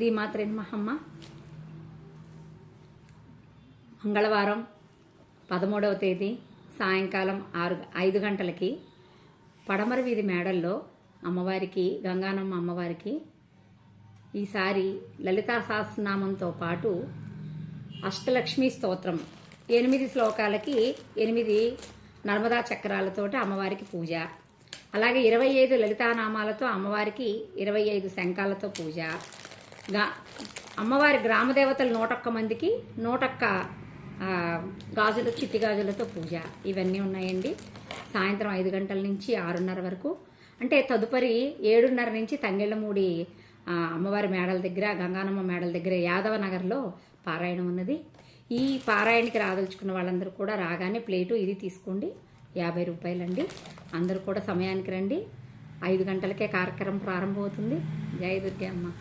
శ్రీమాత్రే మహమ్మ మంగళవారం పదమూడవ తేదీ సాయంకాలం ఆరు ఐదు గంటలకి పడమర వీధి మేడల్లో అమ్మవారికి గంగానమ్మ అమ్మవారికి ఈసారి లలితా సహస్రనామంతో పాటు అష్టలక్ష్మి స్తోత్రం. ఎనిమిది శ్లోకాలకి ఎనిమిది నర్మదా చక్రాలతోటి అమ్మవారికి పూజ. అలాగే ఇరవై ఐదు లలితానామాలతో అమ్మవారికి ఇరవై ఐదు శంఖాలతో పూజ. అమ్మవారి గ్రామదేవతలు నూటొక్క మందికి నూటొక్క గాజులు చిట్టి గాజులతో పూజ. ఇవన్నీ ఉన్నాయండి. సాయంత్రం ఐదు గంటల నుంచి ఆరున్నర వరకు. అంటే తదుపరి ఏడున్నర నుంచి తంగెళ్ళమూడి అమ్మవారి మేడల దగ్గర గంగానమ్మ మేడల దగ్గర యాదవ నగర్లో పారాయణం ఉన్నది. ఈ పారాయణకి రాదలుచుకున్న వాళ్ళందరూ కూడా రాగానే ప్లేటు ఇది తీసుకోండి. యాభై రూపాయలండి. అందరూ కూడా సమయానికి రండి. ఐదు గంటలకే కార్యక్రమం ప్రారంభమవుతుంది. జయ దుర్గే అమ్మ